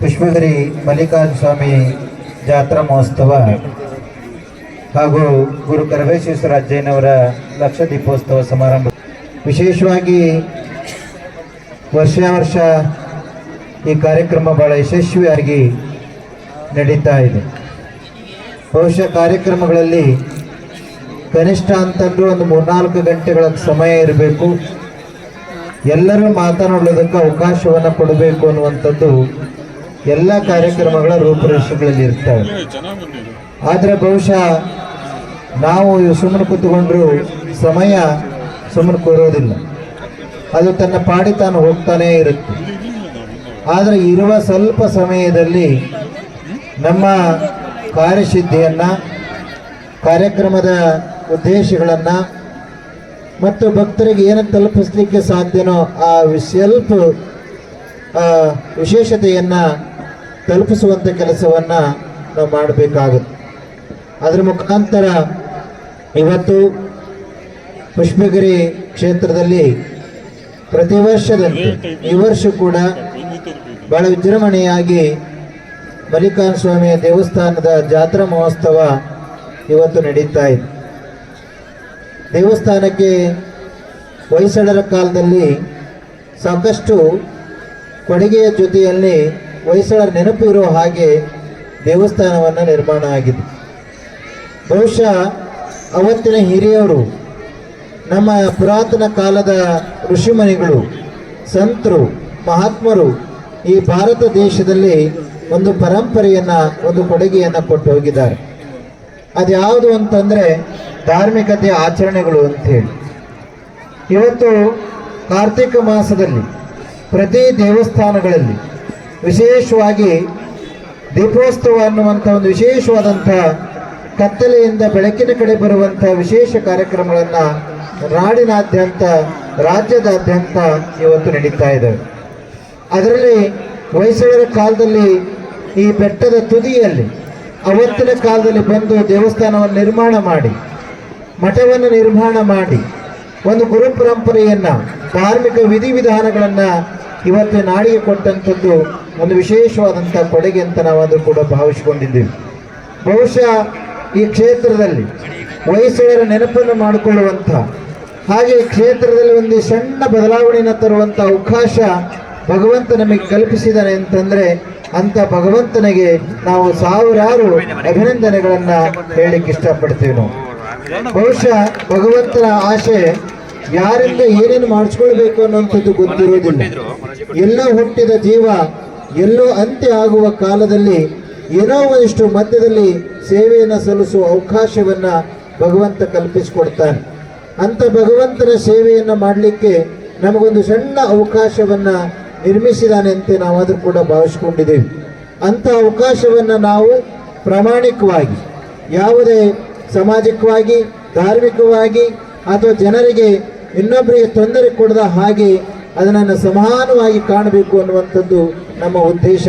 ಪುಷ್ಪಗಿರಿ ಮಲ್ಲಿಕಾರ್ಜುನ ಸ್ವಾಮಿ ಜಾತ್ರಾ ಮಹೋತ್ಸವ ಹಾಗೂ ಗುರು ಕರವೇಶ್ವರ ಅಜ್ಜಯ್ಯನವರ ಲಕ್ಷ ದೀಪೋತ್ಸವ ಸಮಾರಂಭ. ವಿಶೇಷವಾಗಿ ವರ್ಷ ವರ್ಷ ಈ ಕಾರ್ಯಕ್ರಮ ಬಹಳ ಯಶಸ್ವಿಯಾಗಿ ನಡೀತಾ ಇದೆ. ಬಹುಶಃ ಕಾರ್ಯಕ್ರಮಗಳಲ್ಲಿ ಕನಿಷ್ಠ ಅಂತಂದ್ರೂ ಒಂದು ಮೂರ್ನಾಲ್ಕು ಗಂಟೆಗಳ ಸಮಯ ಇರಬೇಕು. ಎಲ್ಲರೂ ಮಾತನಾಡೋದಕ್ಕೆ ಅವಕಾಶವನ್ನು ಕೊಡಬೇಕು ಅನ್ನುವಂಥದ್ದು ಎಲ್ಲ ಕಾರ್ಯಕ್ರಮಗಳ ರೂಪುರೇಷೆಗಳಲ್ಲಿ ಇರ್ತವೆ ಆದರೆ ಬಹುಶಃ ನಾವು ಸುಮ್ಮನೆ ಕೂತ್ಕೊಂಡ್ರು ಸಮಯ ಸುಮ್ಮನೆ ಕೂರೋದಿಲ್ಲ. ಅದು ತನ್ನ ಪಾಡಿ ತಾನು ಹೋಗ್ತಾನೇ ಇರುತ್ತೆ. ಆದರೆ ಇರುವ ಸ್ವಲ್ಪ ಸಮಯದಲ್ಲಿ ನಮ್ಮ ಕಾರ್ಯಸಿದ್ಧಿಯನ್ನು, ಕಾರ್ಯಕ್ರಮದ ಉದ್ದೇಶಗಳನ್ನು ಮತ್ತು ಭಕ್ತರಿಗೆ ಏನು ತಲುಪಿಸ್ಲಿಕ್ಕೆ ಸಾಧ್ಯನೋ ಆ ಸ್ವಲ್ಪ ವಿಶೇಷತೆಯನ್ನು ತಲುಪಿಸುವಂಥ ಕೆಲಸವನ್ನು ನಾವು ಮಾಡಬೇಕಾಗುತ್ತೆ. ಅದರ ಮುಖಾಂತರ ಇವತ್ತು ಪುಷ್ಪಗಿರಿ ಕ್ಷೇತ್ರದಲ್ಲಿ ಪ್ರತಿ ವರ್ಷದಂತೆ ಈ ವರ್ಷ ಕೂಡ ಬಹಳ ವಿಜೃಂಭಣೆಯಾಗಿ ಮಲ್ಲಿಕಾರ್ಜುನ ಸ್ವಾಮಿಯ ದೇವಸ್ಥಾನದ ಜಾತ್ರಾ ಮಹೋತ್ಸವ ಇವತ್ತು ನಡೀತಾ ಇದೆ. ದೇವಸ್ಥಾನಕ್ಕೆ ಹೊಯ್ಸಳರ ಕಾಲದಲ್ಲಿ ಸಾಕಷ್ಟು ಕೊಡುಗೆಯ ಜೊತೆಯಲ್ಲಿ ಹೊಯ್ಸಳರ ನೆನಪು ಇರೋ ಹಾಗೆ ದೇವಸ್ಥಾನವನ್ನು ನಿರ್ಮಾಣ ಆಗಿದೆ. ಬಹುಶಃ ಅವತ್ತಿನ ಹಿರಿಯವರು ನಮ್ಮ ಪುರಾತನ ಕಾಲದ ಋಷಿಮುನಿಗಳು, ಸಂತರು, ಮಹಾತ್ಮರು ಈ ಭಾರತ ದೇಶದಲ್ಲಿ ಒಂದು ಪರಂಪರೆಯನ್ನು, ಒಂದು ಕೊಡುಗೆಯನ್ನು ಕೊಟ್ಟು ಹೋಗಿದ್ದಾರೆ. ಅದ್ಯಾವುದು ಅಂತಂದರೆ ಧಾರ್ಮಿಕತೆಯ ಆಚರಣೆಗಳು ಅಂತೇಳಿ ಇವತ್ತು ಕಾರ್ತಿಕ ಮಾಸದಲ್ಲಿ ಪ್ರತಿ ದೇವಸ್ಥಾನಗಳಲ್ಲಿ ವಿಶೇಷವಾಗಿ ದೀಪೋತ್ಸವ ಅನ್ನುವಂಥ ಒಂದು ವಿಶೇಷವಾದಂಥ ಕತ್ತಲೆಯಿಂದ ಬೆಳಕಿನ ಕಡೆ ಬರುವಂಥ ವಿಶೇಷ ಕಾರ್ಯಕ್ರಮಗಳನ್ನು ನಾಡಿನಾದ್ಯಂತ, ರಾಜ್ಯದಾದ್ಯಂತ ಇವತ್ತು ನಡೀತಾ ಇದ್ದಾವೆ ಅದರಲ್ಲಿ ಹೊಯ್ಸಳರ ಕಾಲದಲ್ಲಿ ಈ ಬೆಟ್ಟದ ತುದಿಯಲ್ಲಿ, ಅವತ್ತಿನ ಕಾಲದಲ್ಲಿ ಬಂದು ದೇವಸ್ಥಾನವನ್ನು ನಿರ್ಮಾಣ ಮಾಡಿ, ಮಠವನ್ನು ನಿರ್ಮಾಣ ಮಾಡಿ, ಒಂದು ಗುರು ಪರಂಪರೆಯನ್ನು, ಧಾರ್ಮಿಕ ವಿಧಿವಿಧಾನಗಳನ್ನು ಇವತ್ತು ನಾಡಿಗೆ ಕೊಟ್ಟಂಥದ್ದು ಒಂದು ವಿಶೇಷವಾದಂಥ ಕೊಡುಗೆ ಅಂತ ನಾವಾದರೂ ಕೂಡ ಭಾವಿಸಿಕೊಂಡಿದ್ದೀವಿ. ಬಹುಶಃ ಈ ಕ್ಷೇತ್ರದಲ್ಲಿ ವಯಸ್ಸರ ನೆನಪನ್ನು ಮಾಡಿಕೊಳ್ಳುವಂಥ, ಹಾಗೆ ಕ್ಷೇತ್ರದಲ್ಲಿ ಒಂದು ಸಣ್ಣ ಬದಲಾವಣೆಯನ್ನು ತರುವಂಥ ಅವಕಾಶ ಭಗವಂತ ನಮಗೆ ಕಲ್ಪಿಸಿದ್ದಾನೆ ಅಂತಂದರೆ ಅಂಥ ಭಗವಂತನಿಗೆ ನಾವು ಸಾವಿರಾರು ಅಭಿನಂದನೆಗಳನ್ನು ಹೇಳಲಿಕ್ಕೆ ಇಷ್ಟಪಡ್ತೀವಿ ನಾವು. ಬಹುಶಃ ಭಗವಂತನ ಆಶೆ ಯಾರಿಂದ ಏನೇನು ಮಾಡಿಸ್ಕೊಳ್ಬೇಕು ಅನ್ನೋಂಥದ್ದು ಗೊತ್ತಿರೋದಿಲ್ಲ. ಎಲ್ಲ ಹುಟ್ಟಿದ ಜೀವ ಎಲ್ಲೋ ಅಂತ್ಯ ಆಗುವ ಕಾಲದಲ್ಲಿ ಏನೋ ಒಂದಿಷ್ಟು ಮಧ್ಯದಲ್ಲಿ ಸೇವೆಯನ್ನು ಸಲ್ಲಿಸುವ ಅವಕಾಶವನ್ನು ಭಗವಂತ ಕಲ್ಪಿಸಿಕೊಡ್ತಾನೆ. ಅಂಥ ಭಗವಂತನ ಸೇವೆಯನ್ನು ಮಾಡಲಿಕ್ಕೆ ನಮಗೊಂದು ಸಣ್ಣ ಅವಕಾಶವನ್ನು ನಿರ್ಮಿಸಿದಾನೆ ಅಂತ ನಾವಾದರೂ ಕೂಡ ಭಾವಿಸ್ಕೊಂಡಿದ್ದೇವೆ. ಅಂಥ ಅವಕಾಶವನ್ನು ನಾವು ಪ್ರಾಮಾಣಿಕವಾಗಿ, ಯಾವುದೇ ಸಾಮಾಜಿಕವಾಗಿ ಧಾರ್ಮಿಕವಾಗಿ ಅಥವಾ ಜನರಿಗೆ ಇನ್ನೊಬ್ಬರಿಗೆ ತೊಂದರೆ ಕೊಡದ ಹಾಗೆ ಅದನ್ನು ಸಮಾನವಾಗಿ ಕಾಣಬೇಕು ಅನ್ನುವಂಥದ್ದು ನಮ್ಮ ಉದ್ದೇಶ.